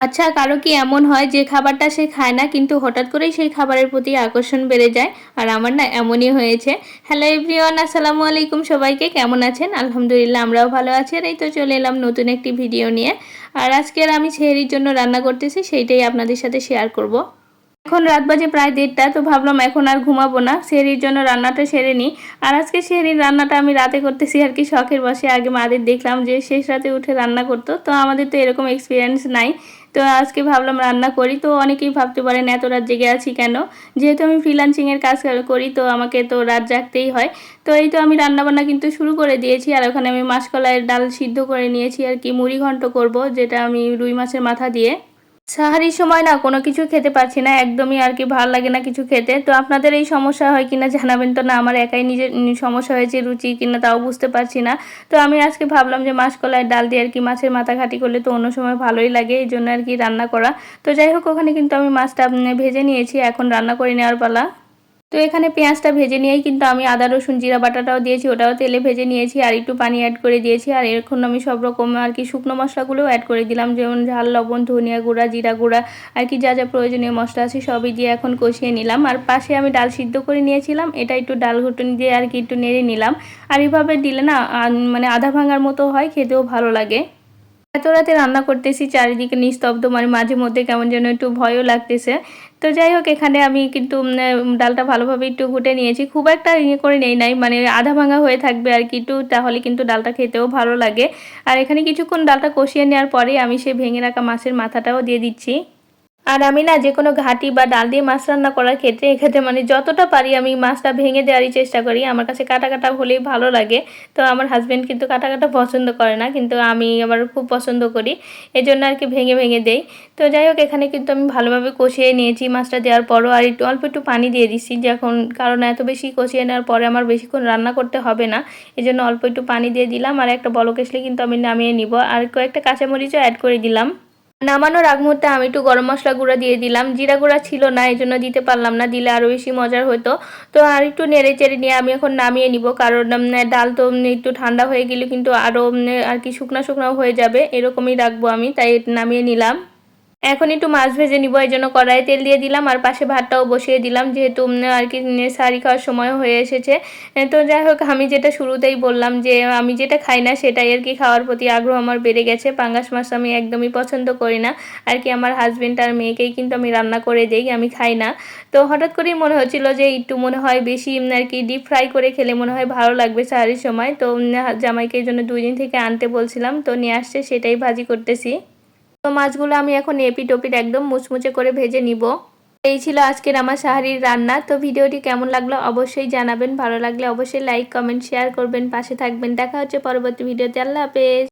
আচ্ছা কারও কি এমন হয় যে খাবারটা সে খায় না, কিন্তু হঠাৎ করেই সেই খাবারের প্রতি আকর্ষণ বেড়ে যায়? আর আমার না এমনই হয়েছে। হ্যালো এভরিওয়ান আসসালামু আলাইকুম সবাইকে, কেমন আছেন? আলহামদুলিল্লাহ, আমরাও ভালো আছি। আর এই তো চলে এলাম নতুন একটি ভিডিও নিয়ে। আর আজকের আমি ছেহরির জন্য রান্না করতেছি, সেইটাই আপনাদের সাথে শেয়ার করব। এখন রাত বাজে প্রায় দেড়টা, তো ভাবলাম এখন আর ঘুমাবো না। শেহরির জন্য রান্নাটা সেরে নিই আর আজকে শেহরির রান্নাটা আমি রাতে করতেছি আর কি, শখের বসে আগে মাদের দেখলাম যে শেষ রাতে উঠে রান্না করতো, তো আমাদের তো এরকম এক্সপিরিয়েন্স নাই। তো আজকে ভাবলাম রান্না করি, তো অনেকেই ভাবতে পারেন এত রাত জেগে আছি কেন? যেহেতু আমি ফ্রিলান্সিংয়ের কাজ করি, তো আমাকে তো রাত জাগতেই হয়। তো এই তো আমি রান্নাবান্না কিন্তু শুরু করে দিয়েছি, আর ওখানে আমি মাসকলাইয়ের ডাল সিদ্ধ করে নিয়েছি আর কি, মুড়ি ঘন্ট করব, যেটা আমি রুই মাছের মাথা দিয়ে। সাহারির সময় না কোনো কিছু খেতে পারছি না, একদমই আর কি ভালো লাগে না কিছু খেতে। তো আপনাদের এই সমস্যা হয় কিনা জানাবেন তো না, আমার একাই নিজের সমস্যা হয়েছে, রুচি কিনা তাও বুঝতে পারছি না। তো আমি আজকে ভাবলাম যে মাসকলায় ডাল দিয়ে আর কি মাছের মাথা ঘাটি করলে তো অন্য সময় ভালোই লাগে, এই জন্য আর কি রান্না করা। তো যাই হোক, ওখানে কিন্তু আমি মাছটা ভেজে নিয়েছি, এখন রান্না করে নেওয়ার পালা। তো এখানে পেঁয়াজটা ভেজে নিয়েই কিন্তু আমি আদা, রসুন, জিরা বাটাটাও দিয়েছি, ওটাও তেলে ভেজে নিয়েছি আর একটু পানি অ্যাড করে দিয়েছি। আর এখন আমি সব রকম আর কি শুকনো মশলাগুলোও অ্যাড করে দিলাম, যেমন ঝাল, লবণ, ধনিয়া গুঁড়া, জিরা গুঁড়া আর কি যা যা প্রয়োজনীয় মশলা আছে সবই দিয়ে এখন কষিয়ে নিলাম। আর পাশে আমি ডাল সিদ্ধ করে নিয়েছিলাম, এটা একটু ডাল ঘুটুনি দিয়ে আর কি একটু নেড়ে নিলাম। আর এভাবে দিলে না মানে আধা ভাঙার মতো হয়, খেতেও ভালো লাগে। এত রাতে রান্না করতেছি, চারিদিকে নিস্তব্ধ মানে মাঝে মধ্যে কেমন যেন একটু ভয়ও লাগতেছে। তো যাই হোক, এখানে আমি কিন্তু ডালটা ভালোভাবে একটু ঘুটে নিয়েছি। খুব একটা ইয়ে করে নেই নাই মানে আধা ভাঙা হয়ে থাকবে আর কি, একটু, তাহলে কিন্তু ডালটা খেতেও ভালো লাগে। আর এখানে কিছুক্ষণ ডালটা কষিয়ে নেওয়ার পরে আমি সে ভেঙে রাখা মাছের মাথাটাও দিয়ে দিচ্ছি। আর আমি না যে কোনো ঘাটি বা ডাল দিয়ে মাছ রান্না করার ক্ষেত্রে এক্ষেত্রে মানে যতটা পারি আমি মাছটা ভেঙে দেওয়ারই চেষ্টা করি। আমার কাছে কাটা কাটা হলেই ভালো লাগে। তো আমার হাজব্যান্ড কিন্তু কাটা কাটা পছন্দ করে না, কিন্তু আমি আবার খুব পছন্দ করি। এই জন্য আর কি ভেঙে ভেঙে দেই। তো যাই হোক, এখানে কিন্তু আমি ভালোভাবে কষিয়ে নিয়েছি মাছটা দেওয়ার পরও আর একটু অল্প একটু পানি দিয়ে দিচ্ছি। যখন কারণ এত বেশি কষিয়ে নেওয়ার পরে আমার বেশিক্ষণ রান্না করতে হবে না। এই জন্য অল্প একটু পানি দিয়ে দিলাম। আর একটা বলক এসলে কিন্তু আমি নামিয়ে নিব। আর কয়েকটা কাঁচামরিচও অ্যাড করে দিলাম। নামানোর আগ মুহূর্তে আমি একটু গরম মশলা গুঁড়া দিয়ে দিলাম। জিরা গুঁড়া ছিল না এই জন্য দিতে পারলাম না, দিলে আরও বেশি মজার হতো। তো আর একটু নেড়ে চেড়ে নিয়ে আমি এখন নামিয়ে নিব, কারণ ডাল তো একটু ঠান্ডা হয়ে গেলে কিন্তু আরও আর কি শুকনা শুকনো হয়ে যাবে, এরকমই রাখব আমি, তাই নামিয়ে নিলাম। এখন একটু মাছ ভেজে নিব, এই জন্য কড়াই তেল দিয়ে দিলাম আর পাশে ভাতটাও বসিয়ে দিলাম, যেহেতু আর কি শাড়ি খাওয়ার সময় হয়ে এসেছে। তো যাই হোক, আমি যেটা শুরুতেই বললাম যে, আমি যেটা খাই না সেটাই আর কি খাওয়ার প্রতি আগ্রহ আমার বেড়ে গেছে। পাঙ্গাস মাছ আমি একদমই পছন্দ করি না। আর কি, আমার হাজব্যান্ড আর মেয়েকেই কিন্তু আমি রান্না করে দিই, আমি খাই না। তো হঠাৎ করেই মনে হচ্ছিল যে, একটু মনে হয় বেশি আর কি ডিপ ফ্রাই করে খেলে মনে হয় ভালো লাগবে শাড়ির সময়। তো জামাইকে এই জন্য দুই দিন থেকে আনতে বলছিলাম, তো নিয়ে আসছে, সেটাই ভাজি করতেছি। তো মাছগুলো আমি এখন এপিট ওপিট একদম মুচমুচে করে ভেজে নিব। এই ছিল আজকের আমার সাহারির রান্না। তো ভিডিওটি কেমন লাগল অবশ্যই জানাবেন। ভালো লাগলে অবশ্যই লাইক, কমেন্ট, শেয়ার করবেন। পাশে থাকবেন। দেখা হচ্ছে পরবর্তী ভিডিওতে। আল্লাহ হাফেজ।